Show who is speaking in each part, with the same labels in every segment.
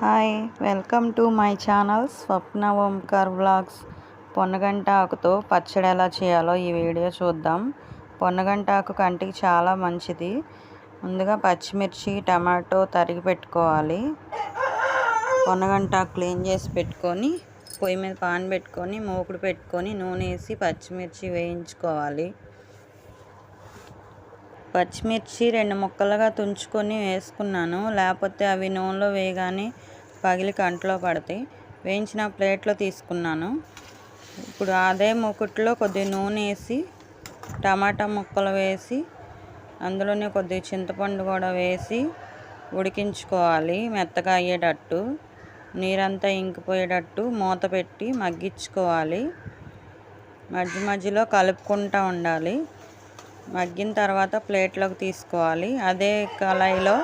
Speaker 1: Hi welcome to my channel Swapna Omkar blogs పొన్నగంట ఆకుతో పచ్చడి ఎలా చేయాలో ఈ వీడియో చూద్దాం. పొన్నగంట ఆకు కంటికి చాలా మంచిది. ముందుగా పచ్చిమిర్చి టమాటో తరిగి పెట్టుకోవాలి. పొన్నగంట ఆకు క్లీన్ చేసి పెట్టుకొని పొయ్యి మీద పాన్ పెట్టుకొని మూకుడు పెట్టుకొని నూనె వేసి పచ్చిమిర్చి వేయించుకోవాలి. పచ్చిమిర్చి రెండు ముక్కలుగా తుంచుకొని వేసుకున్నాను. లేకపోతే అవి నూనెలో వేయగానే పగిలి కంట్లో పడతాయి. వేయించిన ప్లేట్లో తీసుకున్నాను. ఇప్పుడు అదే మూకుట్లో కొద్దిగా నూనె వేసి టమాటా ముక్కలు వేసి అందులోనే కొద్దిగా చింతపండు కూడా వేసి ఉడికించుకోవాలి. మెత్తగా అయ్యేటట్టు. నీరంతా ఇంకిపోయేటట్టు మూత పెట్టి మగ్గించుకోవాలి. మధ్య మధ్యలో కలుపుకుంటూ ఉండాలి. మగ్గిన తర్వాత ప్లేట్లోకి తీసుకోవాలి. అదే కళాయిలో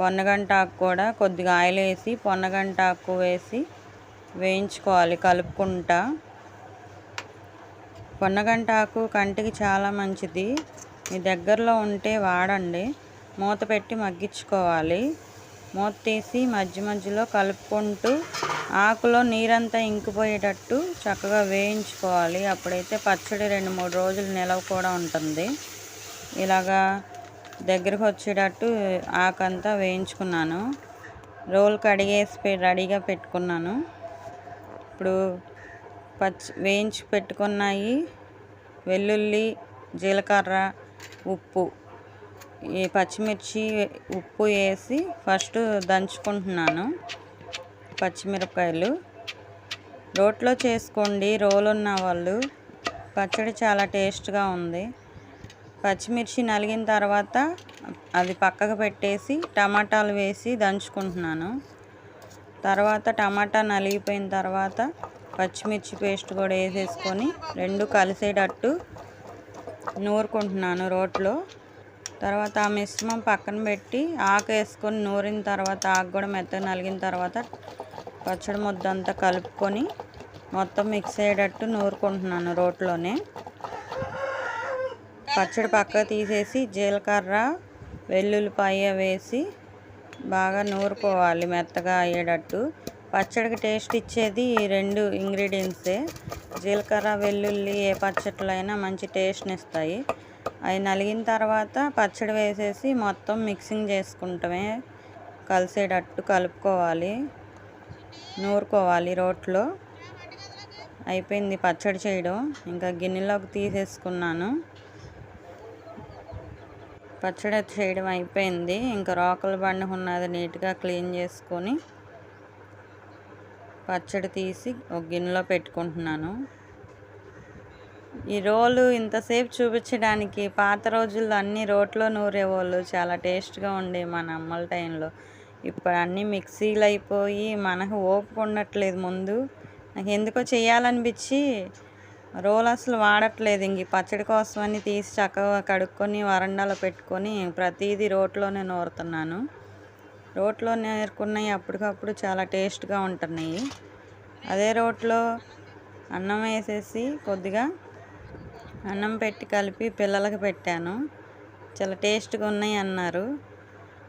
Speaker 1: పొన్నగంట ఆకు కూడా కొద్దిగా ఆయిల్ వేసి పొన్నగంట ఆకు వేసి వేయించుకోవాలి కలుపుకుంటా. పొన్నగంట ఆకు కంటికి చాలా మంచిది. మీ దగ్గరలో ఉంటే వాడండి. మూత పెట్టి మగ్గించుకోవాలి. మూతీసి మధ్య మధ్యలో కలుపుకుంటూ ఆకులో నీరంతా ఇంకిపోయేటట్టు చక్కగా వేయించుకోవాలి. అప్పుడైతే పచ్చడి రెండు మూడు రోజులు నిలవ కూడా ఉంటుంది. ఇలాగా దగ్గరకు వచ్చేటట్టు ఆకంతా వేయించుకున్నాను. రోల్ కడిగేసి రెడీగా పెట్టుకున్నాను. ఇప్పుడు పచ్చి వేయించి పెట్టుకున్నాయి వెల్లుల్లి జీలకర్ర ఉప్పు. ఈ పచ్చిమిర్చి ఉప్పు వేసి ఫస్ట్ దంచుకుంటున్నాను పచ్చిమిరపకాయలు. రోట్లో చేసుకోండి రోలు ఉన్న వాళ్ళు. పచ్చడి చాలా టేస్ట్గా ఉంది. పచ్చిమిర్చి నలిగిన తర్వాత అది పక్కకు పెట్టేసి టమాటాలు వేసి దంచుకుంటున్నాను. తర్వాత టమాటా నలిగిపోయిన తర్వాత పచ్చిమిర్చి పేస్ట్ కూడా వేసేసుకొని రెండు కలిసేటట్టు నూరుకుంటున్నాను రోట్లో. తర్వాత ఆ మిశ్రమం పక్కన పెట్టి ఆకు వేసుకొని నూరిన తర్వాత ఆకు కూడా మెత్తగా నలిగిన తర్వాత పచ్చడి ముద్ద అంతా కలుపుకొని మొత్తం మిక్స్ అయ్యేటట్టు నూరుకుంటున్నాను రోట్లోనే. పచ్చడి పక్క తీసేసి జీలకర్ర వెల్లుల్లిపాయ వేసి బాగా నూరుకోవాలి మెత్తగా అయ్యేటట్టు. పచ్చడికి టేస్ట్ ఇచ్చేది ఈ రెండు ఇంగ్రీడియంట్సే. జీలకర్ర వెల్లుల్లి ఏ పచ్చట్లైనా అయినా మంచి టేస్ట్ని ఇస్తాయి అవి నలిగిన తర్వాత పచ్చడి వేసేసి మొత్తం మిక్సింగ్ చేసుకుంటమే. కలిసేటట్టు కలుపుకోవాలి. నూరుకోవాలి రోట్లో. అయిపోయింది పచ్చడి చేయడం. ఇంకా గిన్నెలోకి తీసేసుకున్నాను. పచ్చడి చేయడం అయిపోయింది. ఇంకా రోకల బండి ఉన్నది నీట్గా క్లీన్ చేసుకొని పచ్చడి తీసి ఒక గిన్నెలో పెట్టుకుంటున్నాను. ఈ రోలు ఇంతసేపు చూపించడానికి పాత రోజుల్లో అన్ని రోట్లో నూరేవాళ్ళు. చాలా టేస్ట్గా ఉండే మన అమ్మల టైంలో. ఇప్పుడు అన్నీ మిక్సీలు అయిపోయి మనకు ఓపిక ఉండట్లేదు ముందు. నాకు ఎందుకో చేయాలనిపించి రోల్ అసలు వాడట్లేదు. ఇంక పచ్చడి కోసమని తీసి చక్కగా కడుక్కొని వరండాలో పెట్టుకొని ప్రతిదీ రోట్లోనే నూరుతున్నాను. రోట్లో నేర్కున్నాయి అప్పటికప్పుడు చాలా టేస్ట్గా ఉంటున్నాయి. అదే రోట్లో అన్నం వేసేసి కొద్దిగా అన్నం పెట్టి కలిపి పిల్లలకి పెట్టాను. చాలా టేస్ట్గా ఉన్నాయి అన్నారు.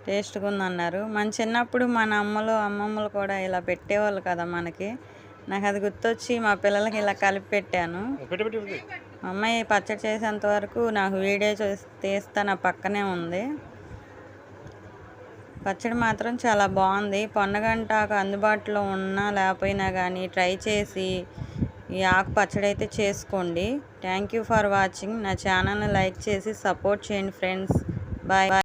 Speaker 1: టేస్ట్గా ఉందన్నారు మన చిన్నప్పుడు మన అమ్మలు అమ్మమ్మలు కూడా ఇలా పెట్టేవాళ్ళు కదా మనకి. నాకు అది గుర్తొచ్చి మా పిల్లలకి ఇలా కలిపి పెట్టాను. అమ్మాయి పచ్చడి చేసేంత వరకు నాకు వీడియో తీస్తా నా పక్కనే ఉంది. పచ్చడి మాత్రం చాలా బాగుంది. పొన్నగంటాకు అందుబాటులో ఉన్నా లేకపోయినా కానీ ట్రై చేసి ఈ ఆకు పచ్చడి అయితే చేసుకోండి. థ్యాంక్ యూ ఫర్ వాచింగ్ నా ఛానల్ని లైక్ చేసి సపోర్ట్ చేయండి ఫ్రెండ్స్. బాయ్